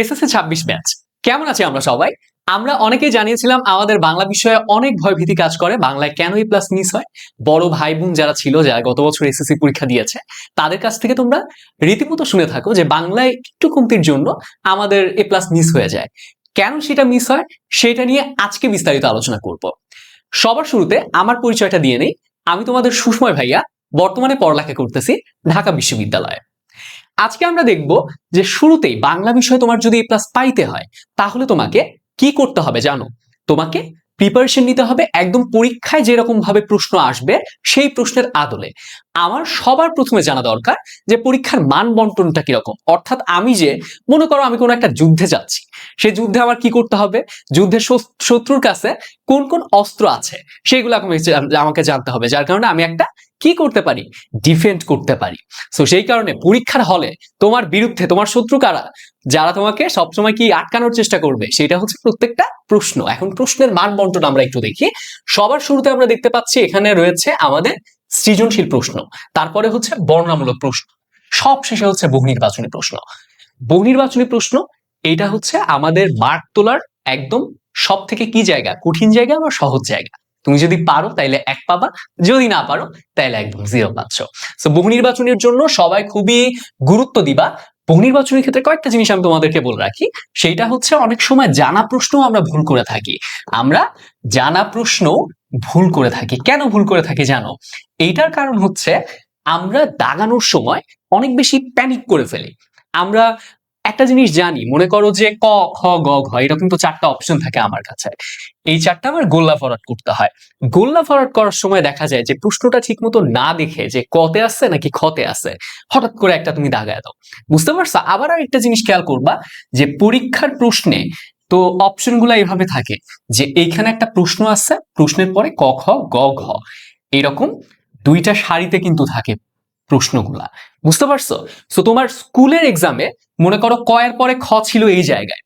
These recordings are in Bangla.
এসএসসি ছাব্বিশ ব্যাচ কেমন আছে আমরা সবাই? আমরা অনেকেই জানিয়েছিলাম আমাদের বাংলা বিষয়ে অনেক ভয়ভীতি কাজ করে, বাংলায় কেন এই প্লাস মিস হয়? বড় ভাই বোন যারা ছিল, যারা গত বছর এসএসসি পরীক্ষা দিয়েছে, তাদের কাছ থেকে তোমরা রীতিমতো শুনে থাকো যে বাংলায় একটু কমতির জন্য আমাদের এ প্লাস মিস হয়ে যায়। কেন সেটা মিস হয়? সেটা নিয়ে আজকে বিস্তারিত আলোচনা করব। সবার শুরুতে আমার পরিচয়টা দিয়ে নেই। আমি তোমাদের সুষময় ভাইয়া, বর্তমানে পড়ালেখা করতেছি ঢাকা বিশ্ববিদ্যালয়ে। আজকে আমরা দেখব যে শুরুতেই বাংলা বিষয়ে তোমার যদি এ প্লাস পাইতে হয়, তাহলে তোমাকে কি করতে হবে জানো? তোমাকে প্রিপারেশন নিতে হবে, একদম পরীক্ষায় যেরকম ভাবে প্রশ্ন আসবে, সেই প্রশ্নের আদলে। আমার সবার প্রথমে জানা দরকার যে পরীক্ষার মান বন্টনটা কীরকম। অর্থাৎ আমি যে, মনে করো আমি কোনো একটা যুদ্ধে যাচ্ছি, সেই যুদ্ধে আমার কি করতে হবে? যুদ্ধের শত্রুর কাছে কোন কোন অস্ত্র আছে আমাকে আমাকে জানতে হবে। যার কারণে আমি একটা কি করতে পারি? ডিফেন্ড করতে পারি। তো সেই কারণে পরীক্ষার হলে তোমার বিরুদ্ধে, তোমার শত্রু কারা? যারা তোমাকে সবসময় কি আটকানোর চেষ্টা করবে? সেটা হচ্ছে প্রত্যেকটা প্রশ্ন। এখন প্রশ্নের মান বন্টন আমরা একটু দেখি। সবার শুরুতে আমরা দেখতে পাচ্ছি, এখানে রয়েছে আমাদের সৃজনশীল প্রশ্ন। তারপরে হচ্ছে বর্ণামূলক প্রশ্ন। সব শেষে হচ্ছে বহু নির্বাচনী প্রশ্ন। বহু নির্বাচনী প্রশ্ন, এটা হচ্ছে আমাদের মার্ক তোলার একদম সব থেকে কি জায়গা? কঠিন জায়গা বা সহজ জায়গা? তুমি যদি পারো, তাইলে এক পাবা। যদি না পারো, তাইলে একদম জিরো পাচ্ছ। তো বহু নির্বাচনের জন্য সবাই খুবই গুরুত্ব দিবা। বহু নির্বাচনের ক্ষেত্রে কয়েকটা জিনিস আমি তোমাদেরকে বলে রাখি। সেইটা হচ্ছে অনেক সময় জানা প্রশ্ন আমরা ভুল করে থাকি। আমরা জানা প্রশ্ন ভুল করে থাকি। কেন ভুল করে থাকি জানো? এইটার কারণ হচ্ছে আমরা দাগানোর সময় অনেক বেশি প্যানিক করে ফেলি। আমরা একটা জিনিস জানি, মনে করো যে ক খ গ, ঘ, এরকম তো চারটা অপশন থাকে আমার কাছে। এই চারটা আমার গোল্লা ফরওয়ার্ড করতে হয়। গোল্লা ফরওয়ার্ড করার সময় দেখা যায় যে প্রশ্নটা ঠিক মতো না দেখে যে কতে আছে নাকি খতে আছে হঠাৎ করে একটা তুমি দাগায় দাও। বুঝতে পারছ? আবার একটা জিনিস খেয়াল করবা যে পরীক্ষার প্রশ্নে তো অপশনগুলো এইভাবে থাকে যে এইখানে একটা প্রশ্ন আসছে, প্রশ্নের পরে ক, খ, গ, ঘ, এরকম দুইটা সারিতে কিন্তু থাকে প্রশ্নগুলা। বুঝতে পারছ? তো তোমার স্কুলের এক্সামে মনে করো কয়ের পরে খ ছিল এই জায়গায়।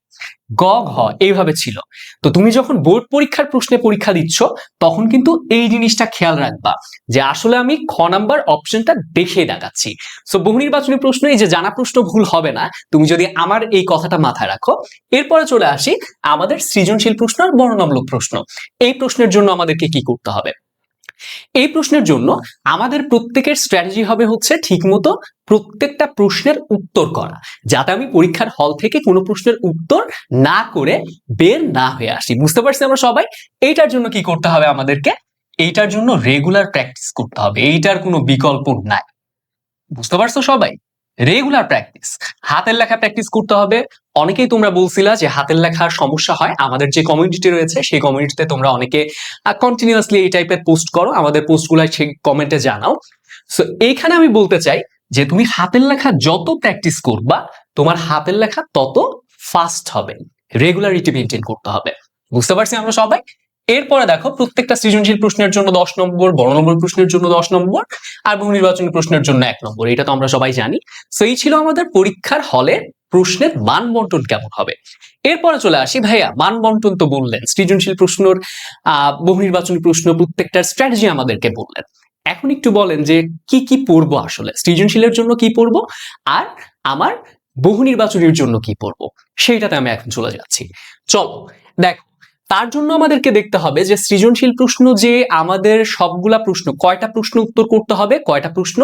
গ, ঘ এইভাবে ছিল। তো তুমি যখন বোর্ড পরীক্ষার প্রশ্নে পরীক্ষা দিচ্ছ, তখন কিন্তু এই জিনিসটা খেয়াল রাখবা যে আসলে আমি খ নাম্বার অপশনটা দেখে দেখাচ্ছি। সো বহু নির্বাচনী প্রশ্ন এই যে জানা প্রশ্ন ভুল হবে না, তুমি যদি আমার এই কথাটা মাথায় রাখো, এরপরে চলে আসি আমাদের সৃজনশীল প্রশ্ন আর বর্ণনামূলক প্রশ্ন। এই প্রশ্নের জন্য আমাদেরকে কি করতে হবে? এই প্রশ্নের জন্য আমাদের প্রত্যেকের স্ট্র্যাটেজি হবে হচ্ছে ঠিকমতো প্রত্যেকটা প্রশ্নের উত্তর করা, যাতে আমি পরীক্ষার হল থেকে কোনো প্রশ্নের উত্তর না করে বের না হয়ে আসি। বুঝতে পারছি আমরা সবাই? এইটার জন্য কি করতে হবে আমাদেরকে? এইটার জন্য রেগুলার প্র্যাকটিস করতে হবে। এইটার কোনো বিকল্প নাই। বুঝতে পারছ সবাই? রেগুলার প্র্যাকটিস হাতের লেখা প্র্যাকটিস করতে হবে অনেকেই তোমরা বলছিলা যে হাতের লেখার সমস্যা হয়। আমাদের যে কমিউনিটি রয়েছে, সেই কমিউনিটিতে তোমরা অনেকে কন্টিনিউয়াসলি এই টাইপের পোস্ট করো। আমাদের পোস্টগুলো সেই কমেন্টে জানাও। সো এইখানে আমি বলতে চাই যে তুমি হাতের লেখা যত প্র্যাকটিস করবা, তোমার হাতের লেখা তত ফাস্ট হবে। রেগুলারিটি মেনটেন করতে হবে। বুঝতে পারছি আমরা সবাই? এরপরে দেখো, প্রত্যেকটা সৃজনশীল প্রশ্নের জন্য দশ নম্বর, বড় নম্বর প্রশ্নের জন্য দশ নম্বর, আর বহু নির্বাচনী প্রশ্নের জন্য এক নম্বর। এটা তো আমরা সবাই জানি। সো এই ছিল আমাদের পরীক্ষার হলে প্রশ্নের মান বন্টন কেমন হবে? এরপরে চলে আসি, ভাইয়া মান বন্টন তো বললেন, সৃজনশীল প্রশ্নর বহু নির্বাচনী প্রশ্ন, প্রত্যেকটার স্ট্র্যাটেজি আমাদেরকে বললেন। এখন একটু বলেন যে কি কি পড়ব আসলে? সৃজনশীলের জন্য কি পড়ব? আর আমার বহু নির্বাচনীর জন্য কি পড়ব? সেইটাতে আমি এখন চলে যাচ্ছি। চলো, দেখো, তার জন্য আমাদেরকে দেখতে হবে যে সৃজনশীল প্রশ্ন যে আমাদের সবগুলা প্রশ্ন, কয়টা প্রশ্ন উত্তর করতে হবে, কয়টা প্রশ্ন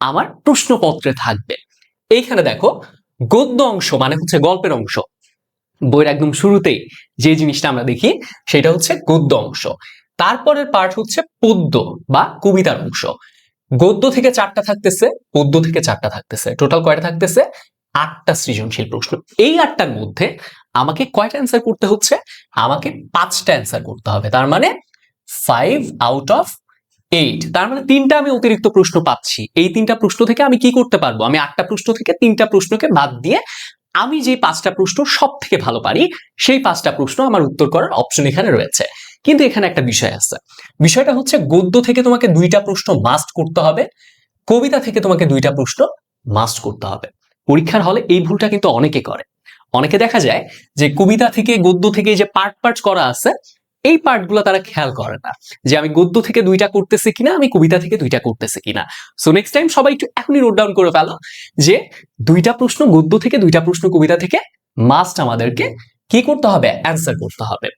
আমার প্রশ্নপত্রে থাকবে। এইখানে দেখো গদ্য অংশ মানে হচ্ছে গল্পের অংশ। বইয়ের একদম শুরুতেই যে জিনিসটা আমরা দেখি, সেটা হচ্ছে গদ্য অংশ। তারপরের পার্ট হচ্ছে পদ্য বা কবিতার অংশ। গদ্য থেকে চারটা থাকতেছে, পদ্য থেকে চারটা থাকতেছে। টোটাল কয়টা থাকতেছে? আটটা সৃজনশীল প্রশ্ন। এই আটটার মধ্যে আমাকে কয়টা অ্যান্সার করতে হচ্ছে? আমাকে পাঁচটা অ্যান্সার করতে হবে। তার মানে ফাইভ আউট অফ এইট তার মানে তিনটা আমি অতিরিক্ত প্রশ্ন পাচ্ছি। এই তিনটা প্রশ্ন থেকে আমি কি করতে পারব? আমি আটটা প্রশ্ন থেকে তিনটা প্রশ্নকে বাদ দিয়ে আমি যে পাঁচটা প্রশ্ন সব থেকে ভালো পারি, সেই পাঁচটা প্রশ্ন আমার উত্তর করার অপশন এখানে রয়েছে। কিন্তু এখানে একটা বিষয় আছে। বিষয়টা হচ্ছে গদ্য থেকে তোমাকে দুইটা প্রশ্ন মাস্ট করতে হবে, কবিতা থেকে তোমাকে দুইটা প্রশ্ন মাস্ট করতে হবে। পরীক্ষার হলে এই ভুলটা কিন্তু অনেকে করে। অনেকে দেখা যায় যে কবিতা থেকে, গদ্য থেকে যে পার্ট পার্ট করা আছে এই পার্টগুলো তারা খেয়াল করে না যে আমি গদ্য থেকে দুইটা করতেছি কিনা, আমি কবিতা থেকে দুইটা করতেছি কিনা। সো নেক্সট টাইম সবাই একটু এখনই নোট ডাউন করে ফেলো যে দুইটা প্রশ্ন, গদ্য থেকে দুইটা প্রশ্ন, কবিতা থেকে মাস্ট আমাদেরকে কি করতে হবে? অ্যান্সার করতে হবে।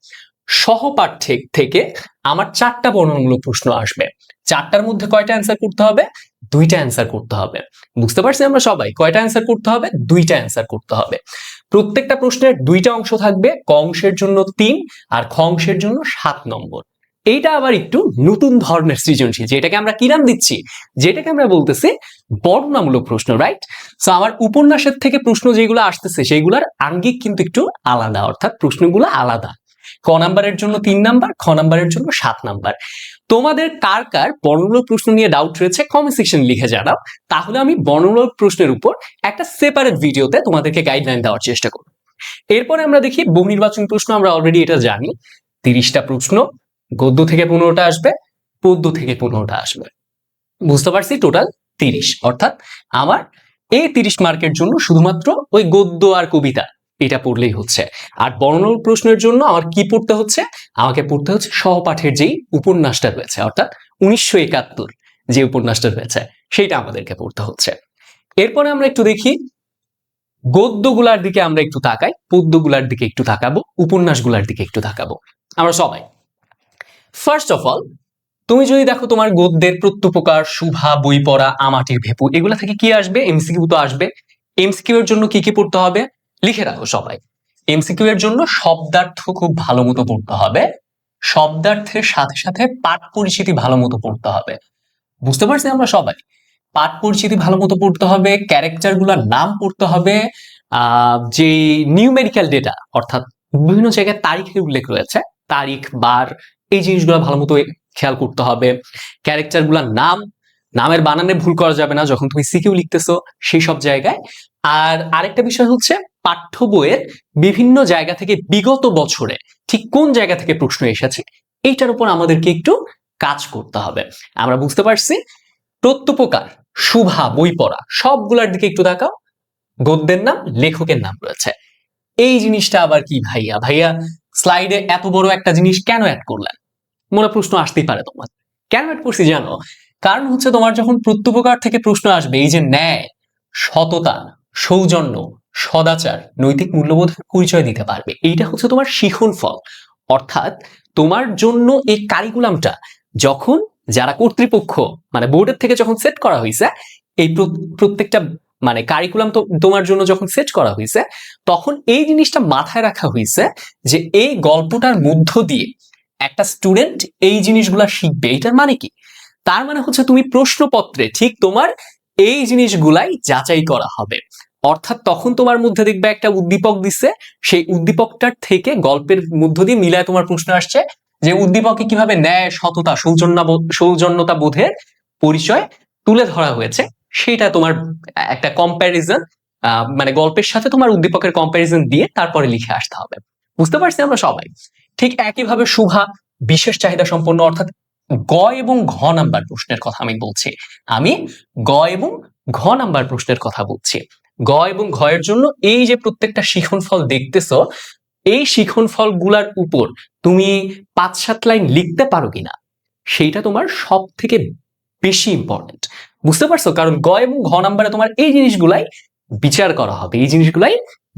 সহপাঠ থে- থেকে আমার চারটা বর্ণনামূলক প্রশ্ন আসবে। চারটার মধ্যে কয়টা অ্যান্সার করতে হবে? দুইটা অ্যান্সার করতে হবে। বুঝতে পারছি আমরা সবাই? কয়টা অ্যান্সার করতে হবে? দুইটা অ্যান্সার করতে হবে। প্রত্যেকটা প্রশ্নের দুইটা অংশ থাকবে, ক অংশের জন্য তিন আর খ অংশের জন্য সাত নম্বর। এইটা আবার একটু নতুন ধরনের সৃজনশীল, যেটাকে আমরা কি নাম দিচ্ছি? যেটাকে আমরা বলতেছি বর্ণনামূলক প্রশ্ন রাইট সো আমার উপন্যাসের থেকে প্রশ্ন যেগুলো আসতেছে, সেগুলোর আঙ্গিক কিন্তু একটু আলাদা, অর্থাৎ প্রশ্নগুলো আলাদা। ক নাম্বারের জন্য তিন নাম্বার, খ নাম্বারের জন্য সাত নাম্বার। তোমাদের কার কার বর্ণমূলক প্রশ্ন নিয়ে ডাউট রয়েছে কমেন্ট সেকশন লিখে জানাও। তাহলে আমি বর্ণমূলক প্রশ্নের উপর একটা সেপারেট ভিডিওতে তোমাদেরকে গাইডলাইন দেওয়ার চেষ্টা করব। এরপরে আমরা দেখি বহু নির্বাচন প্রশ্ন, আমরা অলরেডি এটা জানি। তিরিশটা প্রশ্ন, গদ্য থেকে পনেরোটা আসবে, পদ্য থেকে পনেরোটা আসবে। বুঝতে পারছি? টোটাল তিরিশ। অর্থাৎ আমার এই তিরিশ মার্কের জন্য শুধুমাত্র ওই গদ্য আর কবিতা এটা পড়লেই হচ্ছে। আর বর্ণমূলক প্রশ্নের জন্য আমার কি পড়তে হচ্ছে? আমাকে পড়তে হচ্ছে সহপাঠের যেই উপন্যাসটা রয়েছে, অর্থাৎ উনিশশো একাত্তর যে উপন্যাসটা রয়েছে, সেইটা আমাদেরকে পড়তে হচ্ছে। এরপরে আমরা একটু দেখি, গদ্যগুলার দিকে আমরা একটু তাকাই, পদ্যগুলার দিকে একটু তাকাবো, উপন্যাসগুলার দিকে একটু তাকাবো। আমরা সবাই। ফার্স্ট অফ অল তুমি যদি দেখো তোমার গদ্যের প্রত্যুপকার শুভা বই পড়া আমাটির ভেপু, এগুলা থেকে কি আসবে? এমসিকিউ তো আসবে। এমসিকিউ এর জন্য কি কি পড়তে হবে? লিখে রাখো সবাই। এমসিকিউ এর জন্য শব্দার্থ খুব ভালো মতো পড়তে হবে। শব্দার্থের সাথে সাথে পাঠ পরিচিতি ভালো মতো পড়তে হবে। বুঝতে পারছি আমরা সবাই? পাঠ পরিচিতি ভালো মতো পড়তে হবে ক্যারেক্টারগুলার নাম পড়তে হবে যে নিউমেরিক্যাল ডেটা অর্থাৎ বিভিন্ন জায়গায় তারিখের উল্লেখ রয়েছে, তারিখ, বার, এই জিনিসগুলো ভালো মতো খেয়াল করতে হবে। ক্যারেক্টার নাম, নামের বানানে ভুল করা যাবে না, যখন তুমি সিকিউ লিখতেছো, সেই সব জায়গায় আর আরেকটা বিষয় হচ্ছে পাঠ্য বইয়ের বিভিন্ন জায়গা থেকে বিগত বছরে ঠিক কোন জায়গা থেকে প্রশ্ন এসেছে, এইটার উপর আমাদেরকে একটু কাজ করতে হবে। আমরা বুঝতে পারছি? প্রত্যুপকার, শুভা, বই পড়া, সবগুলার দিকে একটু তাকাও। গদ্যের নাম, লেখকের নাম রয়েছে। এই জিনিসটা আবার কি ভাইয়া? ভাইয়া, স্লাইডে এত বড় একটা জিনিস কেন অ্যাড করলেন? মনে প্রশ্ন আসতেই পারে তোমার। কেন অ্যাড করছি জানো? কারণ হচ্ছে তোমার যখন প্রত্যুপকার থেকে প্রশ্ন আসবে, এই যে ন্যায়, সততা সৌজন্য, সদাচার, নৈতিক মূল্যবোধের পরিচয় দিতে পারবে। এইটা হচ্ছে তোমার শিখন ফল। অর্থাৎ তোমার জন্য এই কারিকুলামটা যখন যারা কর্তৃপক্ষ মানে বোর্ডের থেকে যখন সেট করা হয়েছে এই প্রত্যেকটা মানে কারিকুলাম তো তোমার জন্য যখন সেট করা হয়েছে তখন এই জিনিসটা মাথায় রাখা হয়েছে যে এই গল্পটার মধ্য দিয়ে একটা স্টুডেন্ট এই জিনিসগুলা শিখবে। এটার মানে কি? তার মানে হচ্ছে তুমি প্রশ্নপত্রে ঠিক তোমার এই জিনিসগুলাই যাচাই করা হবে। অর্থাৎ তখন তোমার মধ্যে দেখবে একটা উদ্দীপক দিচ্ছে সেই উদ্দীপকটার থেকে গল্পের মধ্য দিয়ে মিলায় তোমার প্রশ্ন আসছে যে উদ্দীপকে কীভাবে ন্যায়, সততা সৌজন্য সৌজন্যতা বোধের পরিচয় তুলে ধরা হয়েছে সেটা তোমার একটা কম্প্যারিজন মানে গল্পের সাথে তোমার উদ্দীপকের কম্প্যারিজন দিয়ে তারপরে লিখে আসতে হবে। বুঝতে পারছি আমরা সবাই? ঠিক একইভাবে শুভা, বিশেষ চাহিদা সম্পন্ন, অর্থাৎ গ এবং ঘ নাম্বার প্রশ্নের কথা আমি বলছি। আমি গ এবং ঘ নাম্বার প্রশ্নের কথা বলছি। গ এবং ঘ এর জন্য এই যে প্রত্যেকটা শিখন ফল দেখতেছো, এই শিখন ফলগুলার উপর তুমি পাঁচ সাত লাইন লিখতে পারো কিনা, সেইটা তোমার সব থেকে বেশি ইম্পর্টেন্ট বুঝতে পারছ? কারণ গ এবং ঘ নাম্বারে তোমার এই জিনিসগুলাই বিচার করা হবে, এই জিনিসগুলাই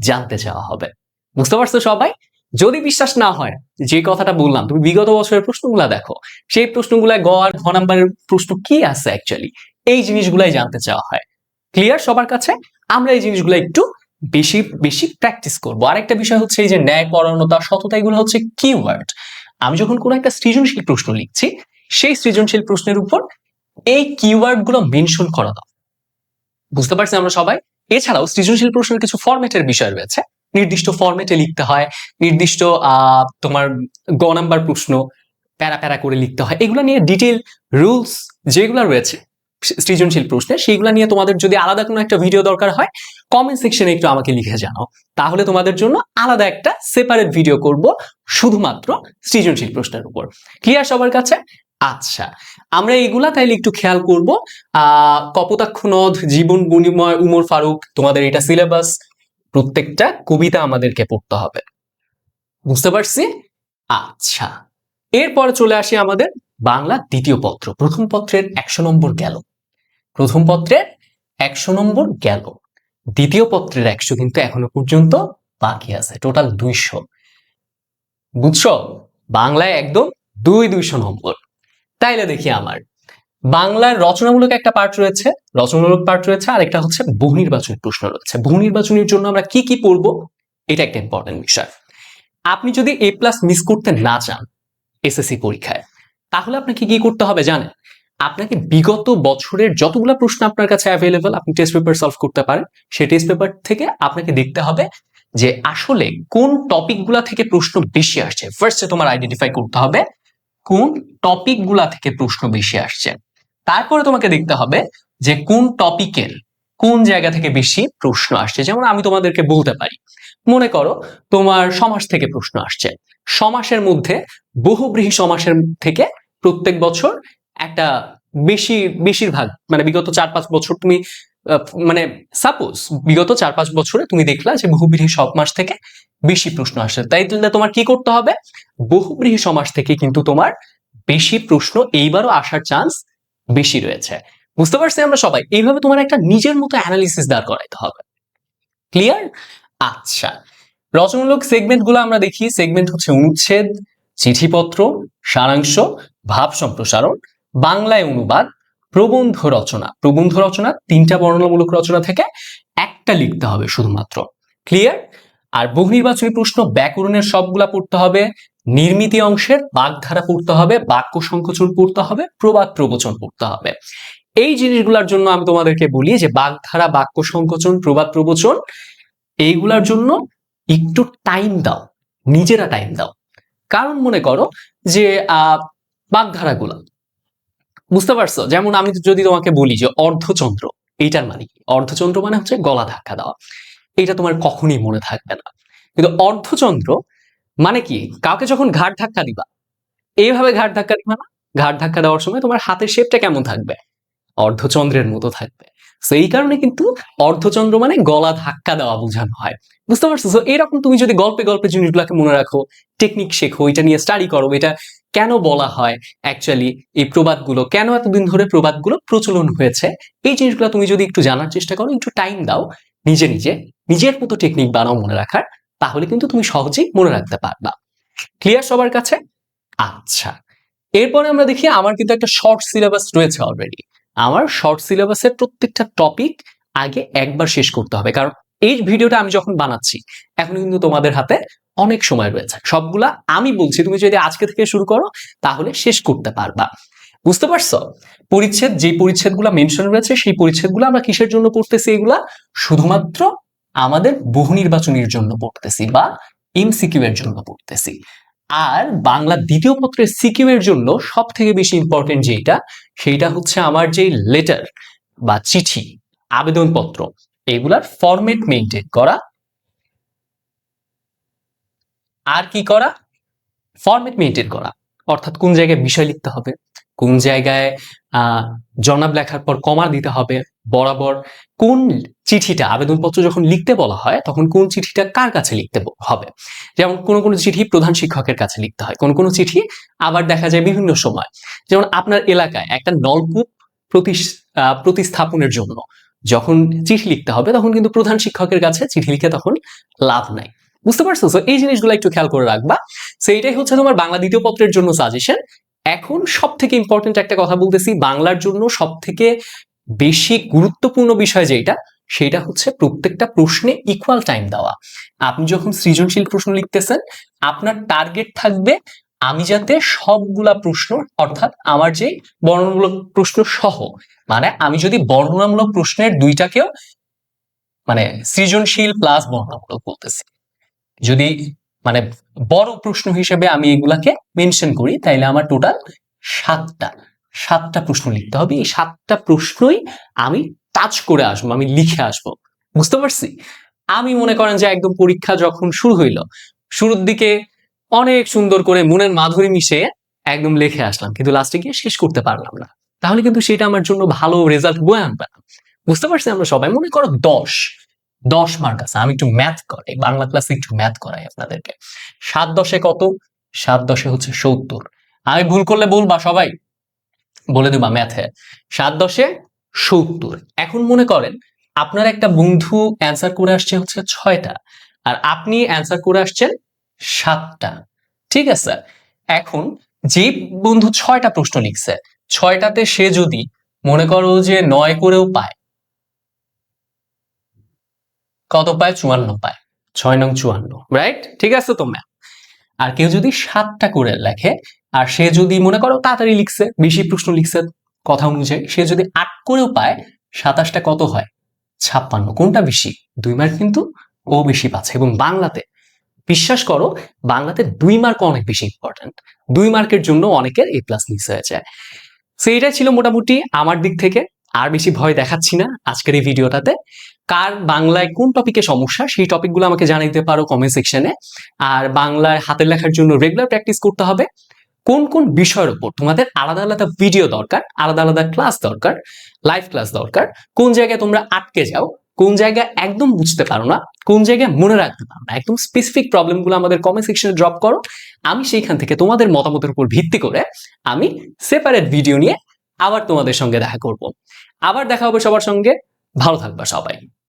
জানতে চাওয়া হবে। বুঝতে পারছ সবাই? যদি বিশ্বাস না হয়, যে কথাটা বললাম, তুমি বিগত বছরের প্রশ্নগুলা দেখো, সেই প্রশ্নগুলায় গ আর ঘ নাম্বারের প্রশ্ন কি আছে অ্যাকচুয়ালি এই জিনিসগুলাই জানতে চাওয়া হয়। ক্লিয়ার সবার কাছে? আমরা এই জিনিসগুলো একটু বেশি বেশি প্র্যাকটিস করব। আরেকটা বিষয় হচ্ছে এই যে ন্যায় পরায়ণতা সততা এগুলো হচ্ছে কিওয়ার্ড আমি যখন কোনো একটা সৃজনশীল প্রশ্ন লিখছি সেই সৃজনশীল প্রশ্নের উপর এই কিওয়ার্ডগুলো মেনশন করা দাও। বুঝতে পারছি আমরা সবাই? এছাড়াও সৃজনশীল প্রশ্নের কিছু ফরম্যাটের বিষয় রয়েছে। নির্দিষ্ট ফরম্যাটে লিখতে হয় নির্দিষ্ট আহ, তোমার গ নাম্বার প্রশ্ন প্যারা প্যারা করে লিখতে হয়। এগুলো নিয়ে ডিটেল রুলস যেগুলো রয়েছে সৃজনশীল প্রশ্নে, সেইগুলো নিয়ে তোমাদের যদি আলাদা কোনো একটা ভিডিও দরকার হয় কমেন্ট সেকশনে একটু আমাকে লিখে জানাও। তাহলে তোমাদের জন্য আলাদা একটা সেপারেট ভিডিও করব শুধুমাত্র সৃজনশীল প্রশ্নের উপর। ক্লিয়ার সবার কাছে? আচ্ছা। আমরা এগুলা তাইলে একটু খেয়াল করব। কপোতাক্ষ নদ জীবন বনিময় উমর ফারুক, তোমাদের এটা সিলেবাস প্রত্যেকটা কবিতা আমাদেরকে পড়তে হবে। বুঝতে পারছি? আচ্ছা। এরপরে চলে আসি আমাদের বাংলা দ্বিতীয় পত্র। প্রথম পত্রের একশো নম্বর গেল। প্রথম পত্রের একশো নম্বর গেল। দ্বিতীয় পত্রের একশো কিন্তু এখনও পর্যন্ত বাকি আছে টোটাল দুইশো। বুঝছ? বাংলায় একদম দুই দুইশো নম্বর। তাইলে দেখি আমার। বাংলার রচনামূলক একটা পার্ট রয়েছে, রচনামূলক পার্ট রয়েছে, আর একটা হচ্ছে বহু নির্বাচনী প্রশ্ন রয়েছে। বহু নির্বাচনের জন্য আমরা কি কি পড়ব? এটা একটা ইম্পর্টেন্ট বিষয়। আপনি যদি এ প্লাস মিস করতে না চান এসএসসি পরীক্ষায়, তাহলে আপনাকে কি করতে হবে জানেন? আপনাকে বিগত বছরের যতগুলো প্রশ্ন আপনার কাছে অ্যাভেলেবল আপনি টেস্ট পেপার সলভ করতে পারেন, সেই টেস্ট পেপার থেকে আপনাকে দেখতে হবে যে আসলে কোন টপিকগুলা থেকে প্রশ্ন বেশি আসছে। ফার্স্টে তোমার আইডেন্টিফাই করতে হবে কোন টপিকগুলা থেকে প্রশ্ন বেশি আসছে। তারপরে তোমাকে দেখতে হবে যে কোন টপিকের কোন জায়গা থেকে বেশি প্রশ্ন আসছে। যেমন আমি তোমাদেরকে বলতে পারি, মনে করো তোমার সমাস থেকে প্রশ্ন আসছে। সমাসের মধ্যে বহুব্রীহী সমাসের থেকে প্রত্যেক বছর একটা বেশি, বেশিরভাগ মানে বিগত চার পাঁচ বছর তুমি মানে সাপোজ বিগত চার পাঁচ বছরে তুমি দেখলা যে বহুব্রীহী সমাস থেকে বেশি প্রশ্ন আসে। তাই তোমার কি করতে হবে? বহুব্রীহী সমাস থেকে কিন্তু তোমার বেশি প্রশ্ন এইবারও আসার চান্স বেশি রয়েছে। বুঝতে পারছি আমরা সবাই? এইভাবে তোমার একটা নিজের মতো অ্যানালিসিস দাঁড় করাইতে হবে। ক্লিয়ার আচ্ছা। রচনামূলক সেগমেন্টগুলো আমরা দেখি। সেগমেন্ট হচ্ছে অনুচ্ছেদ, চিঠিপত্র, সারাংশ, ভাব সম্প্রসারণ বাংলায় অনুবাদ, প্রবন্ধ রচনা। প্রবন্ধ রচনা তিনটা বর্ণনামূলক রচনা থেকে একটা লিখতে হবে শুধুমাত্র। ক্লিয়ার আর বহু নির্বাচনী প্রশ্ন ব্যাকরণের সবগুলা পড়তে হবে, নির্মিতি অংশের বাগধারা পড়তে হবে, বাক্য সংকোচন পড়তে হবে, প্রবাদ প্রবচন পড়তে হবে। এই জিনিসগুলোর জন্য আমি তোমাদেরকে বলি যে বাগধারা, বাক্য সংকোচন, প্রবাদ প্রবচন, এইগুলার জন্য একটু টাইম দাও, নিজেরা টাইম দাও। কারণ মনে করো যে, আহ, বাগধারাগুলো বুঝতে পারছ? যেমন আমি যদি তোমাকে বলি যে অর্ধচন্দ্র এইটার মানে কি? অর্ধচন্দ্র মানে হচ্ছে গলা ধাক্কা দেওয়া। এটা তোমার কখনই মনে থাকবে না। কিন্তু অর্ধচন্দ্র মানে কি? কাউকে যখন ঘাট ধাক্কা দিবা, এইভাবে ঘাট ধাক্কা দিবা না? ঘাট ধাক্কা দেওয়ার সময় তোমার হাতের শেপটা কেমন থাকবে? অর্ধচন্দ্রের মতো থাকবে। তো এই কারণে কিন্তু অর্ধচন্দ্র মানে গলা ধাক্কা দেওয়া বোঝানো হয়। বুঝতে পারছ? এরকম তুমি যদি গল্পে গল্পে জিনিসগুলোকে মনে রাখো টেকনিক শেখো, এটা নিয়ে স্টাডি করো, এটা কেন বলা হয় অ্যাকচুয়ালি এই প্রবাদগুলো? কেন এতদিন ধরে প্রবাদগুলো প্রচলন হয়েছে? এই জিনিসগুলো তুমি যদি একটু জানার চেষ্টা করো, একটু টাইম দাও, নিজে নিজে, নিজের মতো টেকনিক বানাও মনে রাখার, তাহলে কিন্তু তুমি সহজেই মনে রাখতে পারবা। ক্লিয়ার সবার কাছে? আচ্ছা। এরপরে আমরা দেখি আমার কিন্তু একটা শর্ট সিলেবাস রয়েছে অলরেডি আমার শর্ট সিলেবাসের প্রত্যেকটা টপিক আগে একবার শেষ করতে হবে। কারণ এই ভিডিওটা আমি যখন বানাচ্ছি, এখন কিন্তু তোমাদের হাতে অনেক সময় রয়েছে। সবগুলা আমি বলছি, তুমি যদি আজকে থেকে শুরু করো, তাহলে শেষ করতে পারবা। বুঝতে পারছ? পরিচ্ছেদ, যে পরিচ্ছেদগুলো মেনশন রয়েছে, সেই পরিচ্ছেদগুলো আমরা কিসের জন্য পড়তেছি এগুলা? শুধুমাত্র আমাদের বহু নির্বাচনের জন্য পড়তেছি বা এমসিকিউ এর জন্য পড়তেছি। আর বাংলা দ্বিতীয় পত্রের সিকিউ এর জন্য সব থেকে বেশি ইম্পর্টেন্ট যেটা সেইটা হচ্ছে আমার যে লেটার বা চিঠি, আবেদনপত্র, এগুলার ফরম্যাট মেনটেন করা আর কি করা? ফরম্যাট মেনটেন করা। অর্থাৎ কোন জায়গায় বিষয় লিখতে হবে, কোন জায়গায় জনাব লেখার পর কমা দিতে হবে, বরাবর কোন চিঠিটা, আবেদনপত্র যখন লিখতে বলা হয়, তখন কোন চিঠিটা কার কাছে লিখতে হবে? যেমন কোনো কোনো চিঠি প্রধান শিক্ষকের কাছে লিখতে হয়, কোন কোনো চিঠি আবার দেখা যায় বিভিন্ন সময়। যেমন আপনার এলাকায় একটা নলকূপ প্রতিস্থাপনের জন্য যখন চিঠি লিখতে হবে, তখন কিন্তু প্রধান শিক্ষকের কাছে চিঠি লিখে তখন লাভ নাই। বুঝতে পারছ? তো এই জিনিসগুলো একটু খেয়াল করে রাখবা। তো এটাই হচ্ছে তোমার বাংলা দ্বিতীয় পত্রের জন্য সাজেশন এখন সব থেকে ইম্পর্টেন্ট একটা কথা বলতেছি, বাংলার জন্য সব থেকে বেশি গুরুত্বপূর্ণ বিষয় যেটা, সেটা হচ্ছে প্রত্যেকটা প্রশ্নে ইকুয়াল টাইম দেওয়া। আপনি যখন সৃজনশীল প্রশ্ন লিখতেছেন, আপনার টার্গেট থাকবে আমি যাতে সবগুলা প্রশ্ন, অর্থাৎ আমার যে বর্ণনামূলক প্রশ্ন সহ মানে আমি যদি বর্ণনামূলক প্রশ্নের দুইটাকেও মানে সৃজনশীল প্লাস বর্ণনামূলক বলতেছি। যদি মানে বড় প্রশ্ন হিসেবে আমি এগুলাকে মেনশন করি, তাইলে আমার টোটাল সাতটা সাতটা প্রশ্ন লিখতে হবে। এই সাতটা প্রশ্নই আমি টাচ করে আসব, আমি লিখে আসব। বুঝতে পারছি? আমি মনে করেন যে একদম পরীক্ষা যখন শুরু হইল, শুরুর দিকে অনেক সুন্দর করে মনের মাধুরী মিশে একদম লিখে আসলাম, কিন্তু লাস্টে গিয়ে শেষ করতে পারলাম না। তাহলে কিন্তু সেটা আমার জন্য ভালো রেজাল্ট বয়ে আনবে বুঝতে পারছি আমরা সবাই মনে করো দশ দশ মার্ক আছে। আমি একটু ম্যাথ করাই, বাংলা ক্লাসে একটু ম্যাথ করাই আপনাদেরকে। সাত দশে কত? সাত দশে হচ্ছে সত্তর। আমি ভুল করলে বলবা সবাই? বলে দিবা ম্যাথে সাত দশে সত্তর। এখন মনে করেন, আপনার একটা বন্ধু অ্যান্সার করে আসছে হচ্ছে ছয়টা, আর আপনি অ্যান্সার করে আসছেন সাতটা। ঠিক আছে? এখন যে বন্ধু ছয়টা প্রশ্ন লিখছে, ছয়টাতে সে যদি মনে করো যে নয় করেও পায় কত পায়? চুয়ান্ন পায়। ছয় নং চুয়ান্ন রাইট ঠিক আছে তো ম্যাম আর কেউ যদি সাতটা করে লেখে, আর সে যদি, মনে করো, তাড়াতাড়ি লিখছে, বেশি প্রশ্ন লিখছে কথা অনুযায়ী, সে যদি আট করেও পায়, সাতাশটা কত হয়? ছাপ্পান্ন। কোনটা বেশি? দুই মার্ক কিন্তু ও বেশি পাচ্ছে। এবং বাংলাতে, বিশ্বাস করো, বাংলাতে দুই মার্ক অনেক বেশি ইম্পর্ট্যান্ট দুই মার্কের জন্য অনেকের এ প্লাস মিস হয়ে যায়। সো এটাই ছিল মোটামুটি আমার দিক থেকে। আর বেশি ভয় দেখাচ্ছি না আজকের এই ভিডিওটাতে কার বাংলায় কোন টপিকে সমস্যা, সেই টপিকগুলো আমাকে জানাইতে পারো কমেন্ট সেকশনে আর বাংলায় হাতের লেখার জন্য রেগুলার প্র্যাকটিস করতে হবে। কোন কোন বিষয়ের উপর তোমাদের আলাদা আলাদা ভিডিও দরকার, আলাদা আলাদা ক্লাস দরকার লাইভ ক্লাস দরকার, কোন জায়গায় তোমরা আটকে যাও, কোন জায়গায় একদম বুঝতে পারো না, কোন জায়গায় মনে রাখতে পারো না, একদম স্পেসিফিক প্রবলেমগুলো আমাদের কমেন্ট সেকশনে ড্রপ করো। আমি সেইখান থেকে তোমাদের মতামতের উপর ভিত্তি করে আমি সেপারেট ভিডিও নিয়ে আবার তোমাদের সঙ্গে দেখা করব। আবার দেখা হবে সবার সঙ্গে। ভালো থাকবা সবাই।